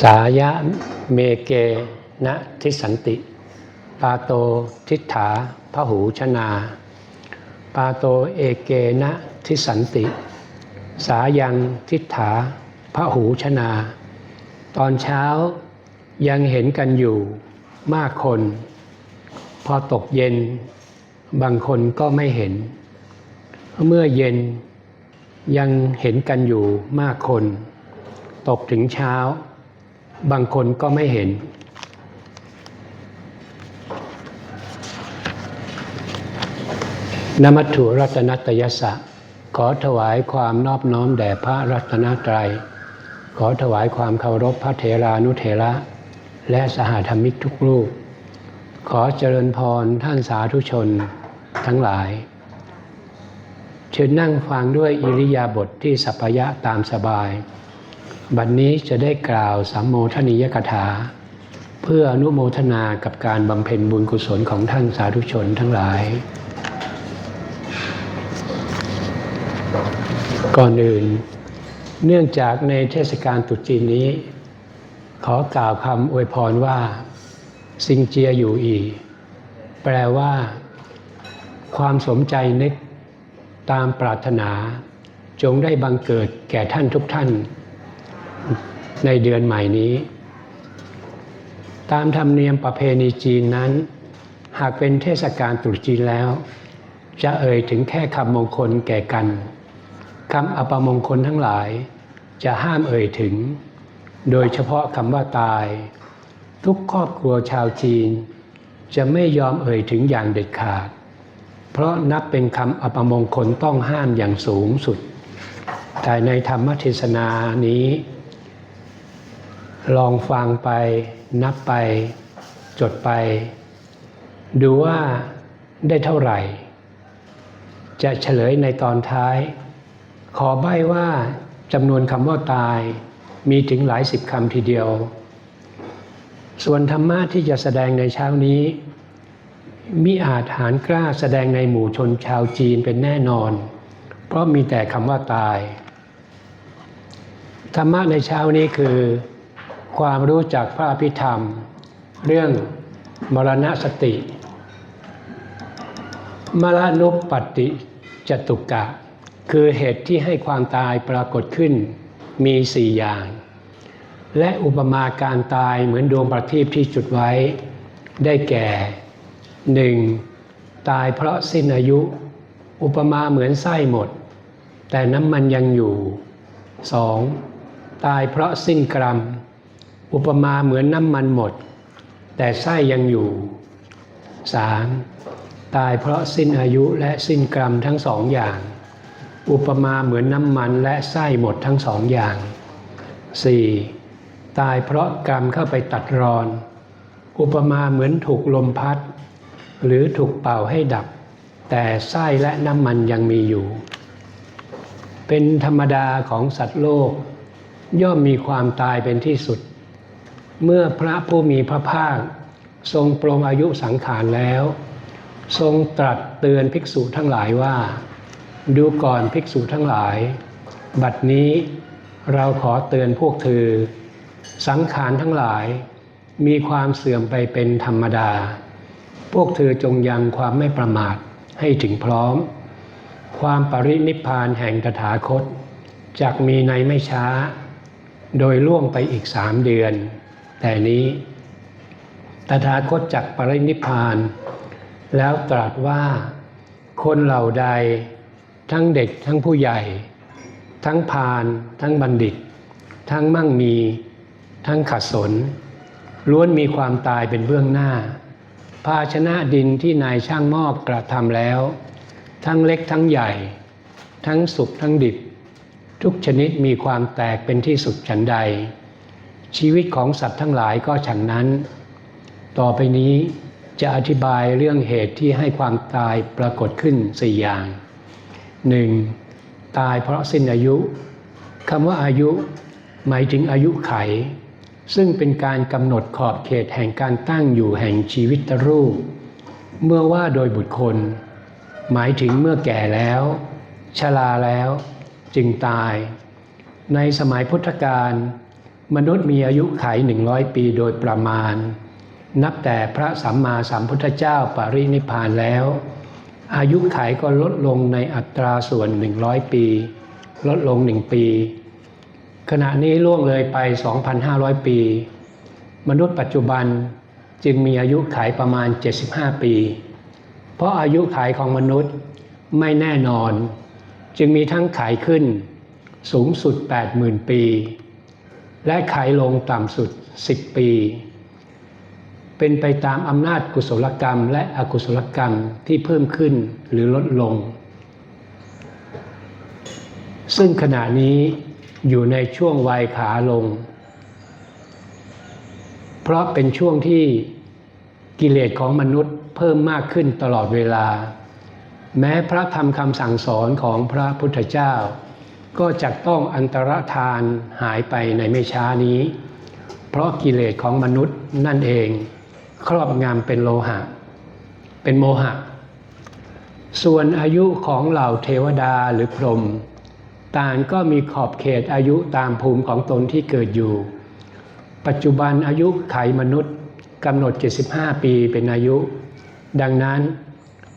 สายะเมเกนะทิสันติ ปาโตทิฏฐาพหูชนา ปาโตเอเกนะทิสันติ สายังทิฏฐาพหูชนา ตอนเช้ายังเห็นกันอยู่มากคน พอตกเย็น บางคนก็ไม่เห็น เมื่อเย็นยังเห็นกันอยู่มากคน ตกถึงเช้า บางคนก็ไม่เห็น นมัตถุรัตนตยสะ ขอถวายความนอบน้อมแด่พระรัตนตรัย ขอถวายความเคารพพระเถรานุเถระ และสหธรรมิกทุกรูป ขอเจริญพรท่านสาธุชนทั้งหลาย เชิญนั่งฟังด้วยอิริยาบถทที่สัพยะตามสบาย บัดนนี้จะได้กล่าวสัมโมทนียกถา เพื่ออนุโมทนากับการบำเพ็ญบุญกุศลของท่านสาธุชนทั้งหลาย ก่อนอื่น เนื่องจากในเทศกาลตรุษจีนนี้ ขอกล่าวคำอวยพรว่าซิงเจียอยู่อี แปลว่า ความสมใจนึกตามปรารถนา จงได้บังเกิดแก่ท่านทุกท่าน ในเดือนใหม่นี้ ตามธรรมเนียมประเพณีจีนนั้น หากเป็นเทศกาลตรุษจีนแล้ว จะเอ่ยถึงแค่คำมงคลแก่กันคำอัปมงคลทั้งหลาย จะห้ามเอ่ยถึง โดยเฉพาะคำว่าตาย ทุกครอบครัวชาวจีน จะไม่ยอมเอ่ยถึงอย่างเด็ดขาด เพราะนับเป็นคำอัปมงคลต้องห้ามอย่างสูงสุด แต่ในธรรมเทศนานี้ ลองฟังไปนับไป จดไป ดูว่าได้เท่าไหร่ จะเฉลยในตอนท้าย ขอใบ้ว่าจำนวนคำว่าตาย มีถึงหลายสิบคำทีเดียว ส่วนธรรมะที่จะแสดงในเช้านี้มิอาจหารกล้าแสดงในหมู่ชนชาวจีนเป็นแน่นอน เพราะมีแต่คำว่าตาย ธรรมะในเช้านี้คือ ความรู้จักพระอภิธรรม เรื่องมรณสติ มรณุปปฏิจตุกะ คือเหตุที่ให้ความตายปรากฏขึ้นมีสี่อย่าง และอุปมาการตายเหมือนดวงประทีปที่จุดไว้ ได้แก่หนึ่งตายเพราะสิ้นอายุ อุปมาเหมือนไส้หมด แต่น้ำมันยังอยู่สองตายเพราะสิ้นกรรม อุปมาเหมือนน้ำมันหมด แต่ไส้ยังอยู่สามตายเพราะสิ้นอายุและสิ้นกรรมทั้งสองอย่าง อุปมาเหมือนน้ำมันและไส้หมดทั้งสองอย่าง 4. ตายเพราะกรรมเข้าไปตัดรอน อุปมาเหมือนถูกลมพัด หรือถูกเป่าให้ดับ แต่ไส้และน้ำมันยังมีอยู่ เป็นธรรมดาของสัตว์โลก ย่อมมีความตายเป็นที่สุด เมื่อพระผู้มีพระภาค ทรงปรงอายุสังขารแล้ว ทรงตรัสเตือนภิกษุทั้งหลายว่า ดูก่อนภิกษุทั้งหลาย บัดนี้เราขอเตือนพวกเธอ สังขารทั้งหลายมีความเสื่อมไปเป็นธรรมดา พวกเธอจงยังความไม่ประมาทให้ถึงพร้อม ความปรินิพพานแห่งตถาคตจากมีในไม่ช้า โดยล่วงไปอีกสามเดือน แต่นี้ ตถาคตจักปรินิพาน แล้วตรัสว่าคนเหล่าใด ทั้งเด็กทั้งผู้ใหญ่ ทั้งพาลทั้งบัณฑิต ทั้งมั่งมี ทั้งขัดสน ล้วนมีความตายเป็นเบื้องหน้า ภาชนะดินที่นายช่างมอบกระทำแล้ว ทั้งเล็กทั้งใหญ่ ทั้งสุกทั้งดิบ ทุกชนิดมีความแตกเป็นที่สุดฉันใด ชีวิตของสัตว์ทั้งหลายก็ฉันนั้น ต่อไปนี้จะอธิบายเรื่องเหตุที่ให้ความตายปรากฏขึ้นสี่อย่าง 1. ตายเพราะสิ้นอายุคำว่าอายุ หมายถึงอายุไข ซึ่งเป็นการกำหนดขอบเขตแห่งการตั้งอยู่แห่งชีวิตรูป เมื่อว่าโดยบุคคล หมายถึงเมื่อแก่แล้ว ชราแล้ว จึงตาย ในสมัยพุทธกาล มนุษย์มีอายุขัยหนึ่งร้อยปีโดยประมาณ นับแต่พระสัมมาสัมพุทธเจ้าปรินิพานแล้ว อายุขัยก็ลดลงในอัตราส่วน100ปี ลดลง1ปี ขณะนี้ล่วงเลยไป 2,500 ปี มนุษย์ปัจจุบันจึงมีอายุขัยประมาณ 75 ปี เพราะอายุขัยของมนุษย์ไม่แน่นอน จึงมีทั้งขายขึ้น สูงสุด 80,000 ปี และขายลงต่ำสุด 10 ปี เป็นไปตามอำนาจกุศลกรรมและอกุศลกรรมที่เพิ่มขึ้นหรือลดลง ซึ่งขณะนี้อยู่ในช่วงวัยขาลง เพราะเป็นช่วงที่กิเลสของมนุษย์เพิ่มมากขึ้นตลอดเวลา แม้พระธรรมคำสั่งสอนของพระพุทธเจ้า ก็จะต้องอันตรธานหายไปในไม่ช้านี้ เพราะกิเลสของมนุษย์นั่นเอง ครอบงำเป็นโลหะ เป็นโมหะ ส่วนอายุของเหล่าเทวดาหรือพรหมต่างก็มีขอบเขตอายุตามภูมิของตนที่เกิดอยู่ ปัจจุบันอายุไขมนุษย์กำหนด 75 ปีเป็นอายุ ดังนั้น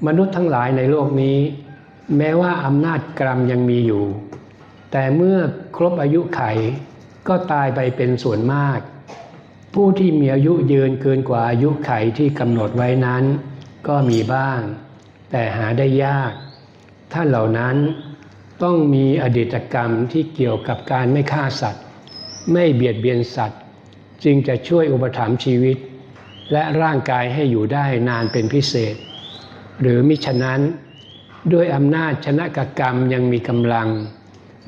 มนุษย์ทั้งหลายในโลกนี้ แม้ว่าอำนาจกรรมยังมีอยู่ แต่เมื่อครบอายุไขก็ตายไปเป็นส่วนมาก ผู้ที่มีอายุยืนเกินกว่าอายุไขที่กำหนดไว้นั้น ก็มีบ้าง แต่หาได้ยาก ท่านเหล่านั้นต้องมีอดีตกรรมที่เกี่ยวกับการไม่ฆ่าสัตว์ ไม่เบียดเบียนสัตว์ จึงจะช่วยอุปถัมภ์ชีวิต และร่างกายให้อยู่ได้นานเป็นพิเศษ หรือมิฉะนั้น ด้วยอำนาจชนะกกรรมยังมีกำลัง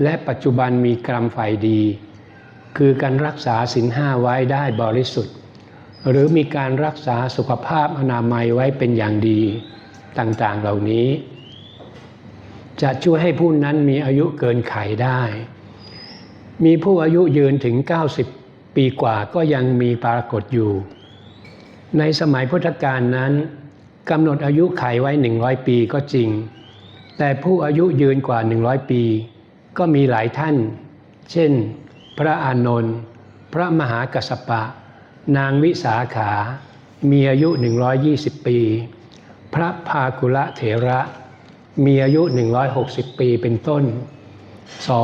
และปัจจุบันมีกรรมฝ่ายดี คือการรักษาศีลห้าไว้ได้บริสุทธิ์ หรือมีการรักษาสุขภาพอนามัยไว้เป็นอย่างดีต่างๆเหล่านี้ จะช่วยให้ผู้นั้นมีอายุเกินไขได้ มีผู้อายุยืนถึง 90 ปีกว่าก็ยังมีปรากฏอยู่ ในสมัยพุทธกาลนั้นกำหนดอายุไขไว้ 100 ปีก็จริง แต่ผู้อายุยืนกว่า 100 ปี ก็มีหลายท่าน เช่น พระอานนท์พระมหากัสสปะ นางวิสาขา มีอายุ 120 ปี พระภากุละเถระ มีอายุ 160 ปีเป็นต้น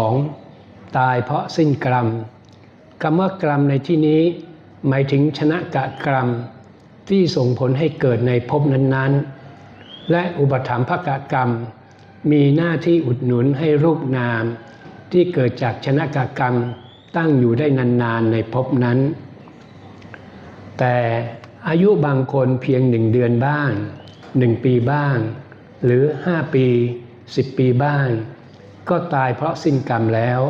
2. ตายเพราะสิ้นกรรมคำว่ากรรมในที่นี้หมายถึงชนะกะกรรมที่ส่งผลให้เกิดในภพนั้นๆ และอุปถัมภกกรรม มีหน้าที่อุดหนุนให้รูปนาม ที่เกิดจากชนะกกรรมตั้งอยู่ได้นานๆในภพนั้น แต่อายุบางคนเพียงหนึ่งเดือนบ้าง หนึ่งปีบ้าง หรือห้าปีสิบปีบ้าง ก็ตายเพราะสิ้นกรรมแล้ว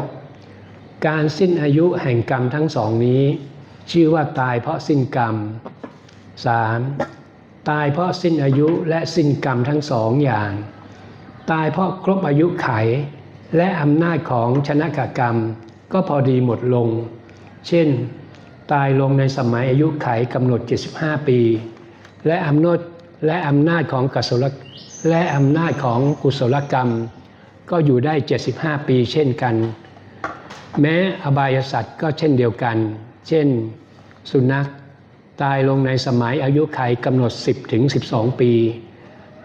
การสิ้นอายุแห่งกรรมทั้งสองนี้ ชื่อว่าตายเพราะสิ้นกรรม 3. ตายเพราะสิ้นอายุและสิ้นกรรมทั้งสองอย่าง ตายเพราะครบอายุไข และอำนาจของชนะกกรรม ก็พอดีหมดลง เช่น ตายลงในสมัยอายุไขกำหนด 75 ปี และอำนาจและอำนาจของกุศลและอำนาจของกุศลกรรม ก็อยู่ได้ 75 ปีเช่นกัน แม้อบายสัตว์ก็เช่นเดียวกัน เช่น สุนัขตายลงในสมัยอายุไขกำหนด 10ถึง12 ปี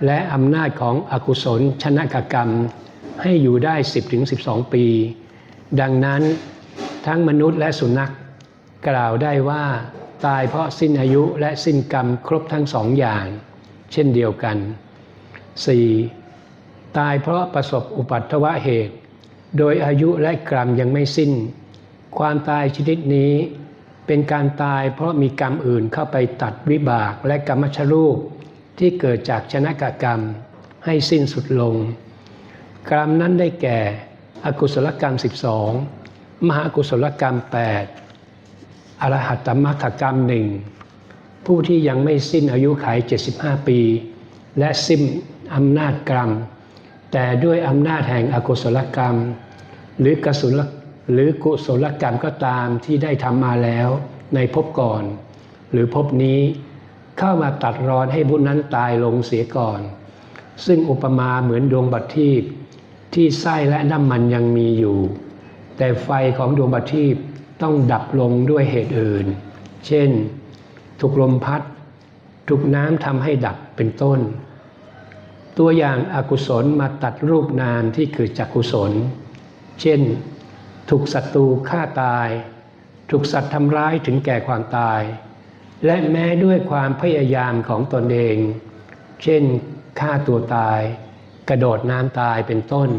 และอำนาจของอกุศลชนะกกรรมให้อยู่ได้ 10ถึง12 ปี ดังนั้นทั้งมนุษย์และสุนัขกล่าวได้ว่าตายเพราะสิ้นอายุและสิ้นกรรมครบทั้งสองอย่าง เช่นเดียวกัน 4. ตายเพราะประสบอุปัตถวะเหตุ โดยอายุและกรรมยังไม่สิ้น ความตายชนิดนี้เป็นการตายเพราะมีกรรมอื่นเข้าไปตัดวิบากและกรรมชรูป ที่เกิดจากชนะกกรรมให้สิ้นสุดลง กรรมนั้นได้แก่ อกุศลกรรม 12 มหากุศลกรรม 8 อรหัตตมรรคกรรมหนึ่งผู้ที่ยังไม่สิ้นอายุขัย75 ปี และสิ้นอำนาจกรรม แต่ด้วยอำนาจแห่งอกุศลกรรม หรือกสุลหรือกุศลกรรมก็ตามที่ได้ทำมาแล้วในภพก่อน หรือภพนี้ เข้ามาตัดรอนให้บุญนั้นตายลงเสียก่อน ซึ่งอุปมาเหมือนดวงบัตรทีปที่ไส้และน้ำมันยังมีอยู่ แต่ไฟของดวงบัตรทีปต้องดับลงด้วยเหตุอื่น เช่น ถูกลมพัด ถูกน้ำทำให้ดับเป็นต้น ตัวอย่างอากุศลมาตัดรูปนามที่เกิดจากกุศล เช่น ถูกศัตรูฆ่าตาย ถูกสัตว์ทำร้ายถึงแก่ความตาย และแม้ด้วยความพยายามของตนเอง เช่นฆ่าตัวตาย กระโดดน้ำตายเป็นต้น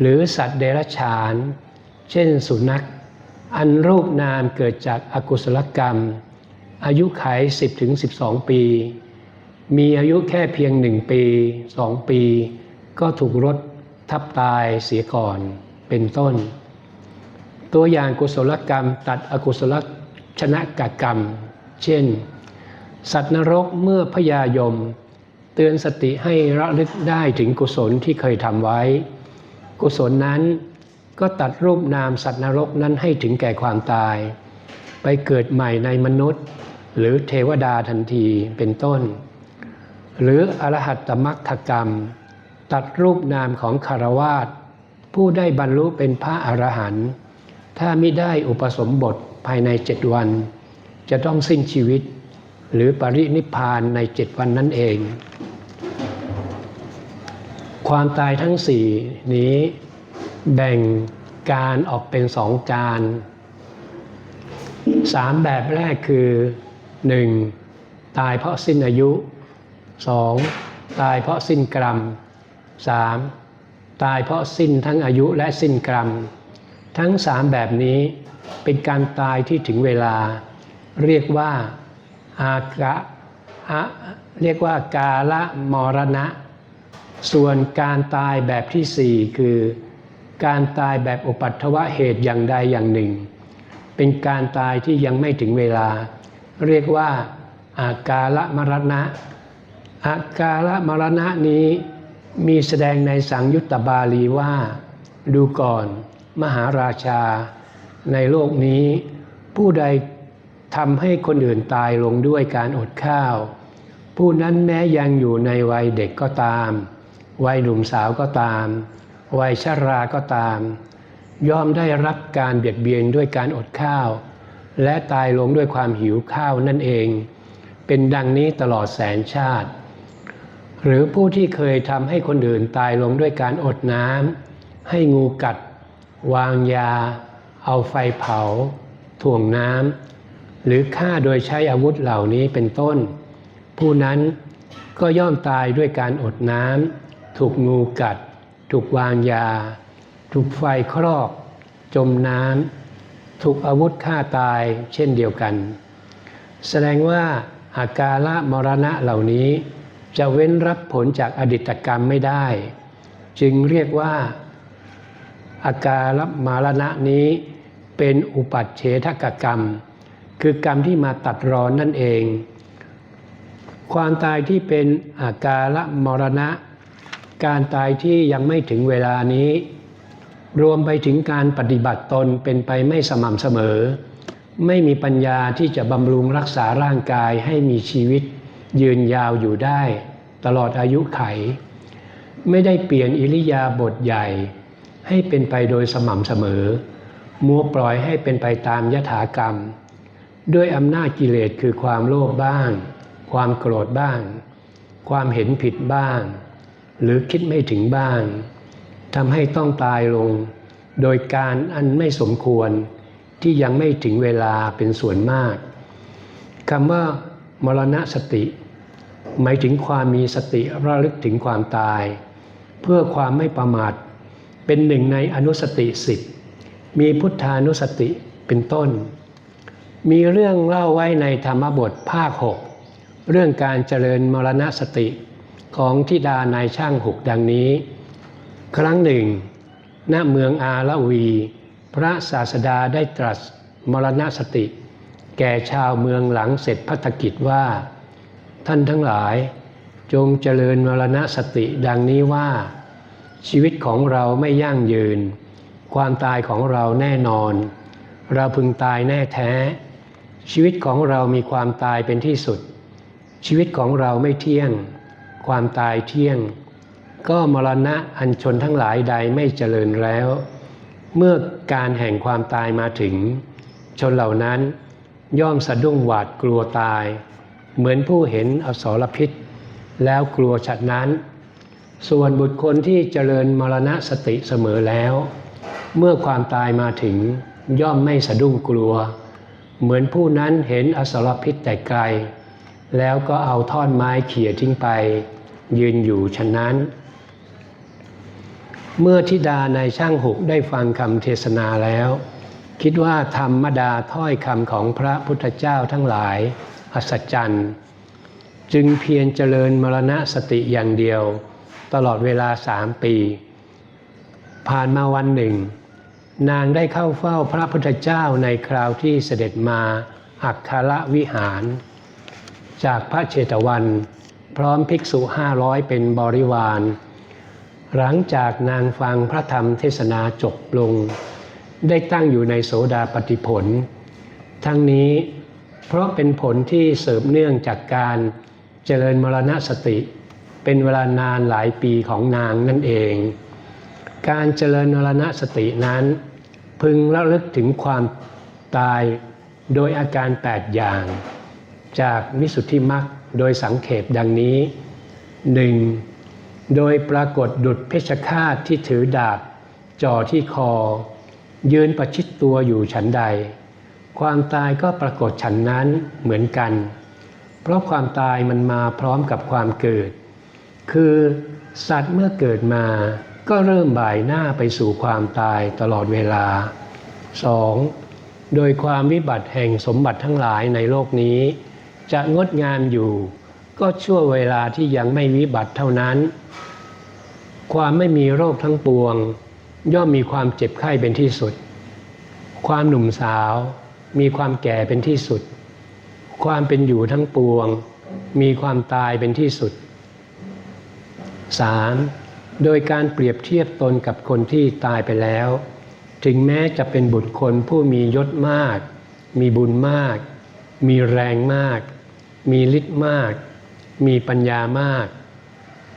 หรือสัตว์เดรัจฉาน เช่นสุนัข อันรูปนามเกิดจากอากุศลกรรม อายุขัย10ถึง12 ปี มีอายุแค่เพียงหนึ่งปีสองปี ก็ถูกรถทับตายเสียก่อนเป็นต้น ตัวอย่างกุศลกรรมตัดอกุศลชนะกกรรม เช่น สัตว์นรกเมื่อพยายม เตือนสติให้ระลึกได้ถึงกุศลที่เคยทำไว้ กุศลนั้นก็ตัดรูปนามสัตว์นรกนั้นให้ถึงแก่ความตาย ไปเกิดใหม่ในมนุษย์ หรือเทวดาทันทีเป็นต้น หรืออรหัตตมัคคกรรม ตัดรูปนามของคารวาสผู้ได้บรรลุเป็นพระอรหันต์ถ้าไม่ได้อุปสมบทภายในเจ็ดวัน จะต้องสิ้นชีวิต หรือปรินิพพานในเจ็ดวันนั่นเอง ความตายทั้งสี่นี้แบ่งการออกเป็นสองการสามแบบแรกคือหนึ่งตายเพราะสิ้นอายุสองตายเพราะสิ้นกรรมสามตายเพราะสิ้นทั้งอายุและสิ้นกรรม ทั้งสามแบบนี้เป็นการตายที่ถึงเวลา เรียกว่าอากะอะเรียกว่ากาละมรณะ ส่วนการตายแบบที่สี่คือ การตายแบบอุปัตถวะเหตุอย่างใดอย่างหนึ่ง เป็นการตายที่ยังไม่ถึงเวลา เรียกว่าอากาละมรณะอากาละมรณะนี้มีแสดงในสังยุตตบาลีว่า ดูก่อน มหาราชา ในโลกนี้ ผู้ใด ทำให้คนอื่นตายลงด้วยการอดข้าว ผู้นั้นแม้ยังอยู่ในวัยเด็กก็ตาม วัยหนุ่มสาวก็ตาม วัยชราก็ตาม ย่อมได้รับการเบียดเบียนด้วยการอดข้าว และตายลงด้วยความหิวข้าวนั่นเอง เป็นดังนี้ตลอดแสนชาติ หรือผู้ที่เคยทำให้คนอื่นตายลงด้วยการอดน้ำให้งูกัด วางยา เอาไฟเผา ถ่วงน้ำ หรือฆ่าโดยใช้อาวุธเหล่านี้เป็นต้น ผู้นั้นก็ย่อมตายด้วยการอดน้ำถูกงูกัด ถูกวางยา ถูกไฟครอก จมน้ำถูกอาวุธฆ่าตายเช่นเดียวกัน แสดงว่าอาการละมรณะเหล่านี้ จะเว้นรับผลจากอดิตกรรมไม่ได้ จึงเรียกว่าอาการมรณะนี้เป็นอุปัชเฉทกกรรม คือกรรมที่มาตัดรอนนั่นเอง ความตายที่เป็นอาการะมรณะ การตายที่ยังไม่ถึงเวลานี้ รวมไปถึงการปฏิบัติตนเป็นไปไม่สม่ำเสมอ ไม่มีปัญญาที่จะบำรุงรักษาร่างกายให้มีชีวิต ยืนยาวอยู่ได้ ตลอดอายุไข ไม่ได้เปลี่ยนอิริยาบถใหญ่ ให้เป็นไปโดยสม่ำเสมอ มัวปล่อยให้เป็นไปตามยถากรรม ด้วยอำนาจกิเลสคือความโลภบ้าง ความโกรธบ้าง ความเห็นผิดบ้าง หรือคิดไม่ถึงบ้างทำให้ต้องตายลง โดยการอันไม่สมควรที่ยังไม่ถึงเวลาเป็นส่วนมากคำว่ามรณะสติ หมายถึงความมีสติระลึกถึงความตาย เพื่อความไม่ประมาทเป็นหนึ่งในอนุสติสิบมีพุทธานุสติเป็นต้น มีเรื่องเล่าไว้ในธรรมบทภาค 6 เรื่องการเจริญมรณสติของทิดานายช่างหกดังนี้ ครั้งหนึ่ง ณเมืองอาละวี พระศาสดาได้ตรัสมรณสติ แก่ชาวเมืองหลังเสร็จพัฒกิจว่า ท่านทั้งหลาย จงเจริญมรณสติดังนี้ว่า ชีวิตของเราไม่ยั่งยืน ความตายของเราแน่นอน เราพึงตายแน่แท้ ชีวิตของเรามีความตายเป็นที่สุด ชีวิตของเราไม่เที่ยง ความตายเที่ยง ก็มรณะอันชนทั้งหลายใดไม่เจริญแล้ว เมื่อการแห่งความตายมาถึง ชนเหล่านั้นย่อมสะดุ้งหวาดกลัวตาย เหมือนผู้เห็นอสรพิษ แล้วกลัวฉัดนั้น ส่วนบุตรคนที่เจริญมรณะสติเสมอแล้ว เมื่อความตายมาถึงย่อมไม่สะดุ้งกลัว เหมือนผู้นั้นเห็นอสรพิษแต่ไกล แล้วก็เอาท่อนไม้เขี่ยทิ้งไป ยืนอยู่ฉะนั้น เมื่อธิดาในช่างหุกได้ฟังคำเทศนาแล้ว คิดว่าธรรมดาถ้อยคำของพระพุทธเจ้าทั้งหลาย อัศจรรย์ จึงเพียรเจริญมรณะสติอย่างเดียว ตลอดเวลาสามปี ผ่านมาวันหนึ่ง นางได้เข้าเฝ้าพระพุทธเจ้าในคราวที่เสด็จมาอักขระวิหาร จากพระเชตวัน พร้อมภิกษุห้าร้อยเป็นบริวาร หลังจากนางฟังพระธรรมเทศนาจบลง ได้ตั้งอยู่ในโสดาปฏิผล ทั้งนี้เพราะเป็นผลที่เสริมเนื่องจากการเจริญมรณสติ เป็นเวลานานหลายปีของนางนั่นเองการเจริญมรณสตินั้น พึงระลึกถึงความตายโดยอาการ 8 อย่าง จากมิสุทธิมรรคโดยสังเขปดังนี้ 1. โดยปรากฏดุจเพชฌฆาตที่ถือดาบ จ่อที่คอ ยืนประชิดตัวอยู่ฉันใด ความตายก็ปรากฏฉันนั้นเหมือนกัน เพราะความตายมันมาพร้อมกับความเกิด คือสัตว์เมื่อเกิดมา ก็เริ่มบ่ายหน้าไปสู่ความตายตลอดเวลา 2. โดยความวิบัติแห่งสมบัติทั้งหลายในโลกนี้ จะงดงามอยู่ ก็ชั่วเวลาที่ยังไม่วิบัติเท่านั้น ความไม่มีโรคทั้งปวง ย่อมมีความเจ็บไข้เป็นที่สุด ความหนุ่มสาว มีความแก่เป็นที่สุด ความเป็นอยู่ทั้งปวง มีความตายเป็นที่สุด 3. โดยการเปรียบเทียบตนกับคนที่ตายไปแล้ว ถึงแม้จะเป็นบุตรคนผู้มียศมาก มีบุญมาก มีแรงมาก มีฤทธิ์มาก มีปัญญามาก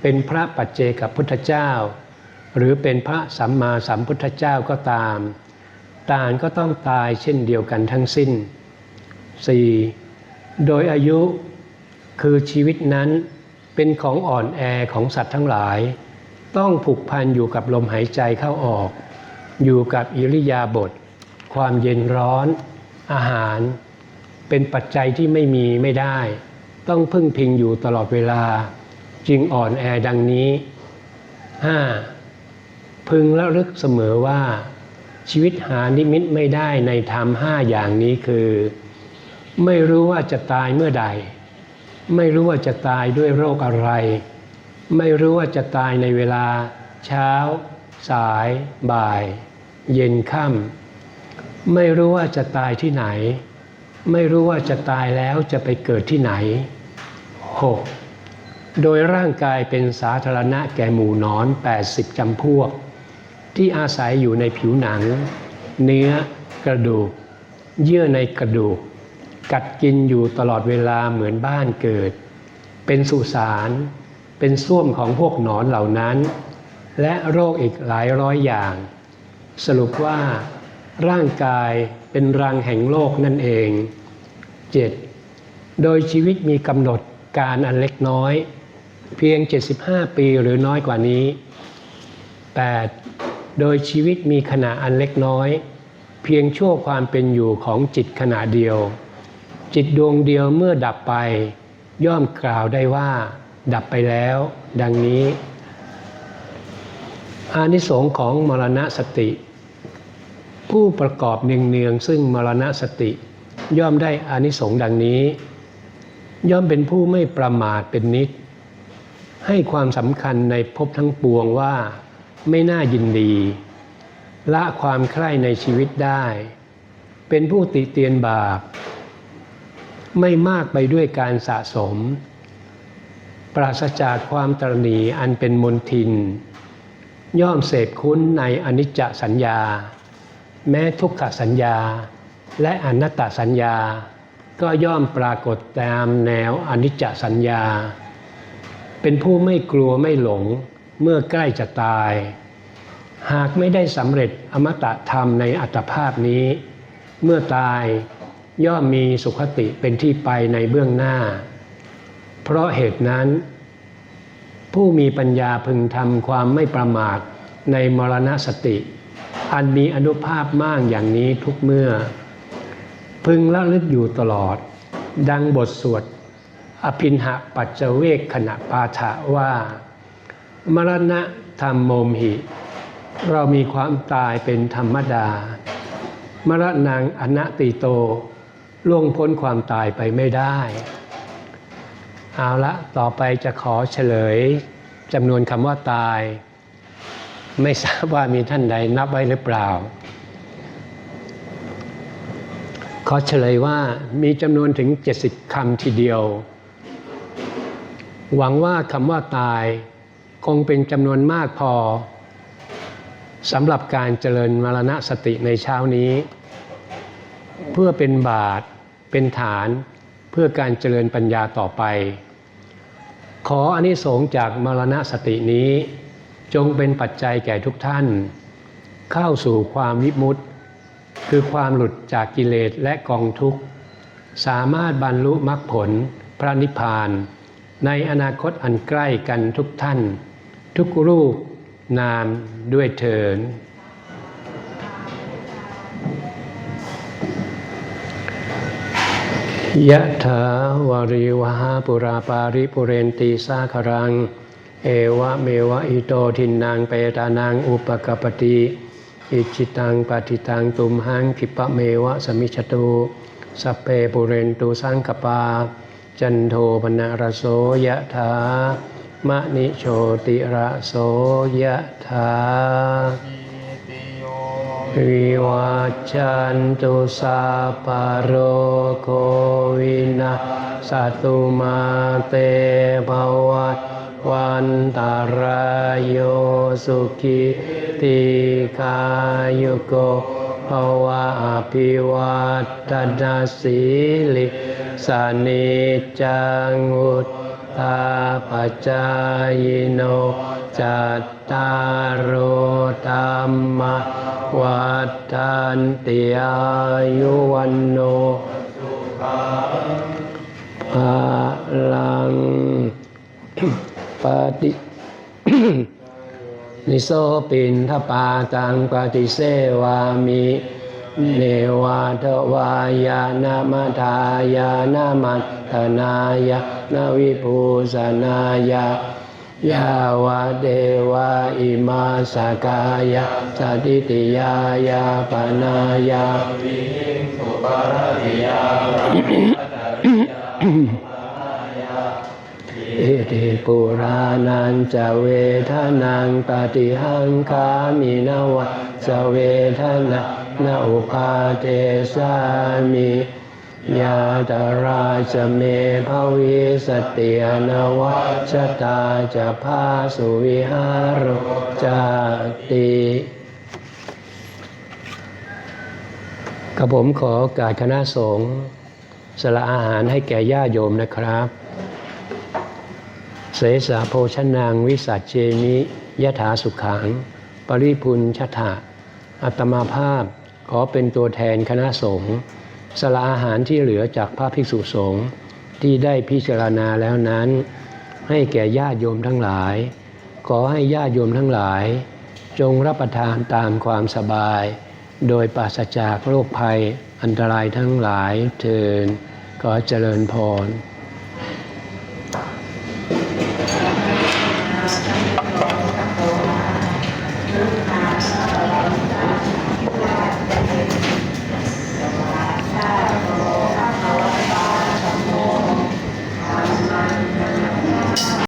เป็นพระปัจเจกับพุทธเจ้า หรือเป็นพระสัมมาสัมพุทธเจ้าก็ตามต่างก็ต้องตายเช่นเดียวกันทั้งสิ้น 4. โดยอายุคือชีวิตนั้นเป็นของอ่อนแอของสัตว์ทั้งหลาย ต้องผูกพันอยู่กับลมหายใจเข้าออก อยู่กับอิริยาบถความเย็นร้อน อาหาร เป็นปัจจัยที่ไม่มีไม่ได้ ต้องพึ่งพิงอยู่ตลอดเวลา จึงอ่อนแอดังนี้ 5. พึงระลึกเสมอว่า ชีวิตหานิมิตไม่ได้ในธรรมห้าอย่างนี้คือ ไม่รู้ว่าจะตายเมื่อใด ไม่รู้ว่าจะตายด้วยโรคอะไร ไม่รู้ว่าจะตายในเวลา เช้า สาย บ่าย เย็นค่ำไม่รู้ว่าจะตายที่ไหน ไม่รู้ว่าจะตายแล้วจะไปเกิดที่ไหน 6. โดยร่างกายเป็นสาธารณะแก่หมู่นอน 80จำพวก ที่อาศัยอยู่ในผิวหนัง เนื้อกระดูก เยื่อในกระดูก กัดกินอยู่ตลอดเวลาเหมือนบ้านเกิด เป็นสุสาน เป็นส้วมของพวกหนอนเหล่านั้น และโรคอีกหลายร้อยอย่าง สรุปว่า ร่างกายเป็นรังแห่งโลกนั่นเอง 7. โดยชีวิตมีกำหนดการอันเล็กน้อย เพียง 75 ปีหรือน้อยกว่านี้ 8. โดยชีวิตมีขณะอันเล็กน้อย เพียงชั่วความเป็นอยู่ของจิตขณะเดียว จิตดวงเดียวเมื่อดับไป ย่อมกล่าวได้ว่า ดับไปแล้ว ดังนี้ อานิสงส์ของมรณะสติ ผู้ประกอบเนืองๆซึ่งมรณะสติ ย่อมได้อานิสงส์ดังนี้ ย่อมเป็นผู้ไม่ประมาทเป็นนิด ให้ความสำคัญในภพทั้งปวงว่าไม่น่ายินดี ละความใคร่ในชีวิตได้ เป็นผู้ติเตียนบาป ไม่มากไปด้วยการสะสม ปราศจากความตรณีอันเป็นมนทิน ย่อมเสพคุ้นในอนิจจสัญญา แม้ทุกขสัญญา และอนัตตสัญญา ก็ย่อมปรากฏตามแนวอนิจจสัญญา เป็นผู้ไม่กลัวไม่หลงเมื่อใกล้จะตาย หากไม่ได้สำเร็จอมตะธรรมในอัตภาพนี้ เมื่อตายย่อมมีสุขติเป็นที่ไปในเบื้องหน้า เพราะเหตุนั้น ผู้มีปัญญาพึงทำความไม่ประมาทในมรณสติ อันมีอนุภาพมากอย่างนี้ทุกเมื่อ พึงระลึกอยู่ตลอด ดังบทสวดอภินหะปัจเจเวกขณะปาฐะว่า มรณะธรรมโมมหิ เรามีความตายเป็นธรรมดา มรณังอนัติโต ล่วงพ้นความตายไปไม่ได้ เอาละต่อไปจะขอเฉลยจำนวนคำว่าตาย ไม่ทราบว่ามีท่านใดนับไว้หรือเปล่า ขอเฉลยว่ามีจำนวนถึง 70คำทีเดียว หวังว่าคำว่าตาย คงเป็นจำนวนมากพอสำหรับการเจริญมรณะสติในเช้านี้ เพื่อเป็นบาทเป็นฐาน เพื่อการเจริญปัญญาต่อไป ขออานิสงส์จากมรณะสตินี้ จงเป็นปัจจัยแก่ทุกท่าน เข้าสู่ความวิมุตติคือความหลุดจากกิเลสและกองทุกข์ สามารถบรรลุมรรคผลพระนิพพาน ในอนาคตอันใกล้กันทุกท่าน ทุกรูปนามด้วยเถิน ยะถาวาริวหาปุราปาริปุเรนตีสาครัง เอวะเมวะอิโตทินนางเปตานางอุปกปติอิจิตังปฏิตังตุมหังคิปะเมวะสมิชตุสัพเพปุเรนตุสังกปา จันโทปนะระโสยะถามะนิโชติระโสยะถา วิวัจจันตุสัพพะโรโควินาสตุมาเตภวัตวันตารายโยสุขิติกายุโกภวะอภิวัตนาสีลิสานิจังุต ตาปจายโนจัตตารโอธรรมวัฏันติอายุวันโนภาลังปฏินิโสปินทปาตังปฏิเสวามิ เนวาทวายานามาทายานามัตนายานาวิภูสนายายาวาเดวาอิมาสกายาสติติยายาปนายาอิติปุรานันจะเวทนังปฏิหังคามินวะจเวทนา นาอุปาเทสามิยาตราชเมภวิสติอนวัชตาจะพาสุวิหารจาติกับผมขอกาสคณะสงฆ์สละอาหารให้แก่ญาโยมนะครับ เสสาโภชนางวิสัชเจมิยถาสุขัง ปริพุนชถะอัตมาภาพ ขอเป็นตัวแทนคณะสงฆ์สละอาหารที่เหลือจากพระภิกษุสงฆ์ที่ได้พิจารณาแล้วนั้น ให้แก่ญาติโยมทั้งหลาย ขอให้ญาติโยมทั้งหลาย จงรับประทานตามความสบาย โดยปราศจากโรคภัยอันตรายทั้งหลายเทินขอเจริญพร